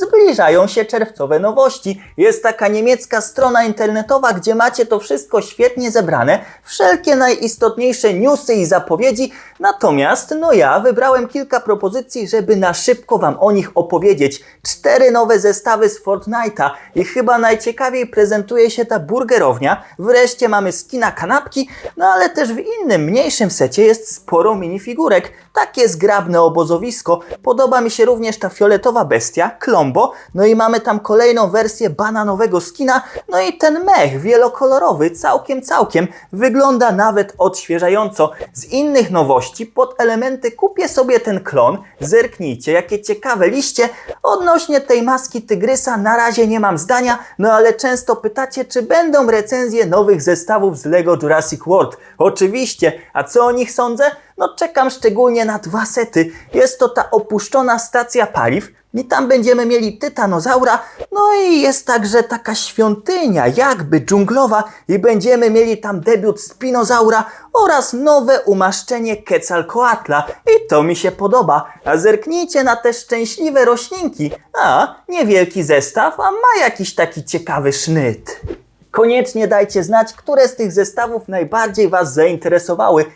zbliżają się czerwcowe nowości. Jest taka niemiecka strona internetowa, gdzie macie to wszystko świetnie zebrane, wszelkie najistotniejsze newsy i zapowiedzi. Natomiast, no ja wybrałem kilka propozycji, żeby na szybko Wam o nich opowiedzieć. Cztery nowe zestawy z Fortnite'a i chyba najciekawiej prezentuje się ta burgerownia. Wreszcie mamy skina kanapki, no ale też w innym, mniejszym secie jest sporo minifigurek. Takie zgrabne obozowisko. Podoba mi się również ta fioletowa bestia, No i mamy tam kolejną wersję bananowego skina. No i ten mech wielokolorowy, całkiem, całkiem. Wygląda nawet odświeżająco. Z innych nowości pod elementy kupię sobie ten klon. Zerknijcie, jakie ciekawe liście. Odnośnie tej maski tygrysa na razie nie mam zdania, no ale często pytacie, czy będą recenzje nowych zestawów z LEGO Jurassic World. Oczywiście, a co o nich sądzę? No czekam szczególnie na dwa sety. Jest to ta opuszczona stacja paliw i tam będziemy mieli tytanozaura, no i jest także taka świątynia, jakby dżunglowa i będziemy mieli tam debiut spinozaura oraz nowe umaszczenie Quetzalcoatla i to mi się podoba. A zerknijcie na te szczęśliwe roślinki. A, niewielki zestaw, a ma jakiś taki ciekawy sznyt. Koniecznie dajcie znać, które z tych zestawów najbardziej Was zainteresowały.